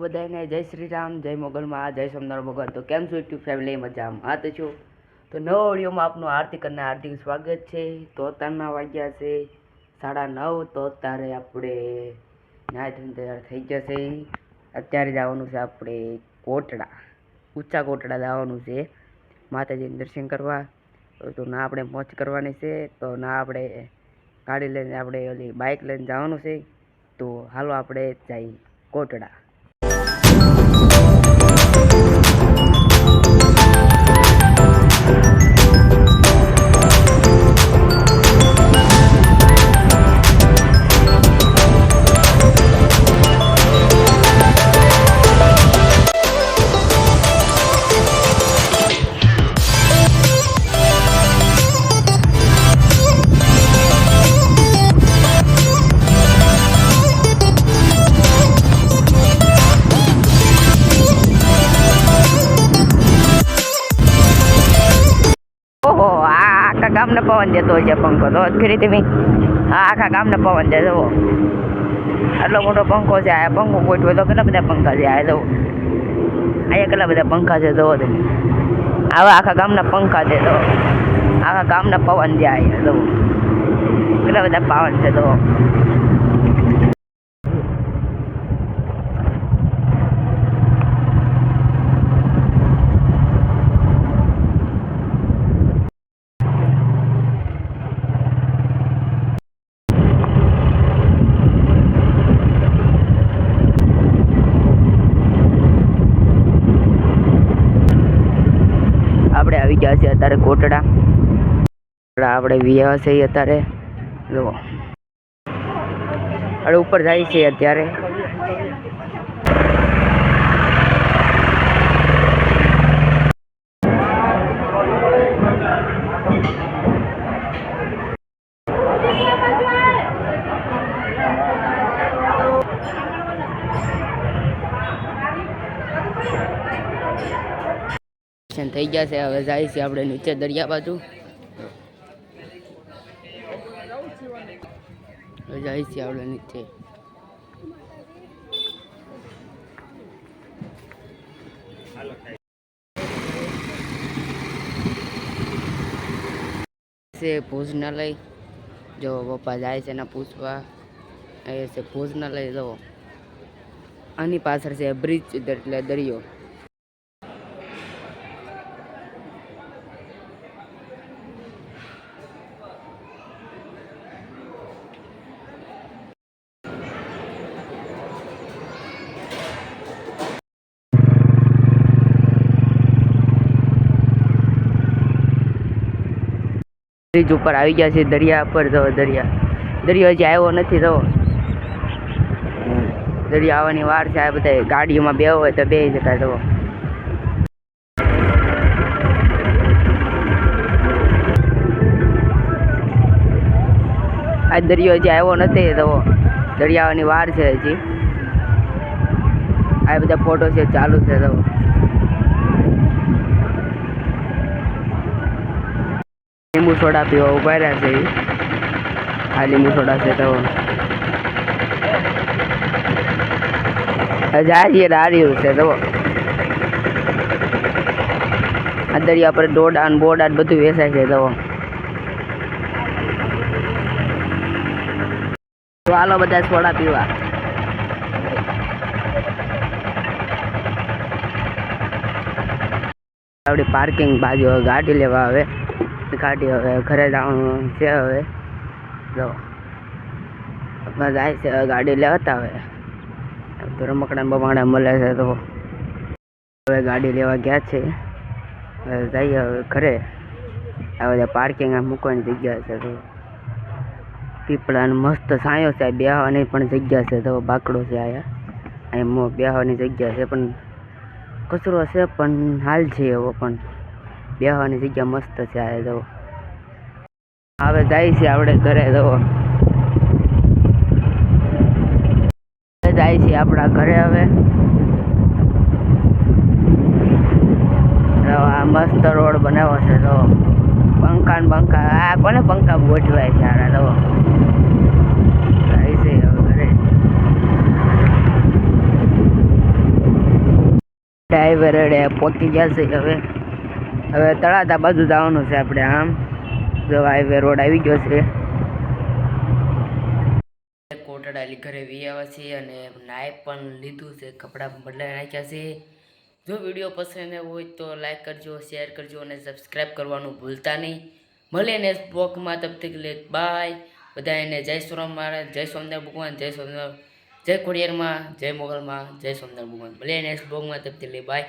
બધાને જય શ્રી રામ જય મોગલમાં, જય સોમનાથ ભગવાન. તો કેમ છો યુટ્યુબ ફેમિલી મજામાં? હા છું? તો નવ ઓડિયોમાં આપનું હાર્દિક અને હાર્દિક સ્વાગત છે. તો અત્યારના વાગ્યા છે સાડા નવ, તો અત્યારે આપણે નાય ધોઈને તૈયાર થઈ જશે અત્યારે જવાનું છે આપણે કોટડા, ઊંચા કોટડા જવાનું છે. માતાજીને દર્શન કરવા. તો ના આપણે મોજ કરવાની છે, તો ના આપણે ગાડી લઈને આપણે ઓલી બાઇક લઈને જવાનું છે. તો હાલો આપણે જઈએ કોટડા. ગામને પવન દેતો હોય છે પંખો તો. જ ખરી તમે આ આખા ગામને પવન દે જવો આટલો મોટો પંખો છે, આ પંખો ગોઠવો તો કેટલા બધા પંખા છે, આ જવો અહીંયા કેટલા બધા પંખા છે જવો તમે. આવા આખા ગામના પંખા છે જવો આખા ગામના પવન છે, અહીંયા, જુઓ. કેટલા બધા પવન છે, જુઓ આપણે આવી ગયા છે અત્યારે કોટડા. આપણે વિયા છે અત્યારે. જુઓ. આપણે ઉપર જાય છે અત્યારે. થઈ ગયા છે. હવે જાય છે આપણે નીચે દરિયા બાજુ. જાય છે આપણે નીચે. છે ભોજનાલય. જો પપ્પા જાય છે ને પૂછવા. એ છે ભોજનાલય, જો. આની પાછળ છે બ્રિજ એટલે દરિયો. બ્રિજ ઉપર આવી ગયા છે દરિયા પર, તો દરિયા, દરિયો હજી આવ્યો નથી તો. દરિયા આવવાની વાર છે, આ બધા ગાડીઓમાં બે હોય તો બે જતા તો. આ દરિયો હજી આવ્યો નથી તો દરિયા આવવાની વાર છે હજી. આ બધા ફોટો છે, ચાલુ છે તો. લીંબુ સોડા પીવા ઊભા રહ્યા છે આ લીંબુ સોડા છે તો. જાય રાડ્યું છે તો. આ દરિયા પર દોડા ને બોડા બધું વેચાય છે તો. હાલો બધા સોડા પીવા. આપણી પાર્કિંગ બાજુ ગાડી લેવા આવે. ગાડી હવે, ઘરે જવાનું છે હવે. જો. જાય છે હવે ગાડી લેવાતા હવે. તો રમકડા બમાડા મળે છે તો હવે ગાડી લેવા ગયા છે. જઈએ હવે ઘરે. આ બધા પાર્કિંગ મૂકવાની જગ્યા છે તો. પીપળાનો મસ્ત સાયો છે બેહવાની પણ જગ્યા છે તો બાકડો છે અહીંયા અહીં બેહવાની જગ્યા છે પણ કચરો છે પણ હાલ છે એવો પણ. બેહવાની જગ્યા મસ્ત છે આ જવો હવે જાય છે આપણે ઘરે જવો જાય છે આપણા ઘરે હવે. આ મસ્ત રોડ બનાવ્યો છે તો પંખા ને પંખા, આ કોને પંખા ગોઠવાય છે આના તો જાય છે હવે ઘરે. ડ્રાઈવર પહોંચી ગયા છે હવે. હવે તળાતા બાજુ જવાનું છે આપણે, આમ. જો હાઈવે રોડ આવી ગયો છે. કોટડાલી ઘરે વી આવ્યા છે અને નાય પણ લીધું છે, કપડાં બદલાઈ નાખ્યા છે. જો વીડિયો પસંદ હોય તો લાઈક કરજો શેર કરજો અને સબસ્ક્રાઈબ કરવાનું ભૂલતા નહીં. મળે ને બ્લોગમાં તબ તક લે બાય બધાને જય સોરામ મહારાજ, જય સોમનાથ ભગવાન, જય સોમનાથ, જય ખોડિયારમાં, જય મોગલમાં, જય સોમનાથ ભગવાન. મળે ને બ્લોગમાં તબ તક લે બાય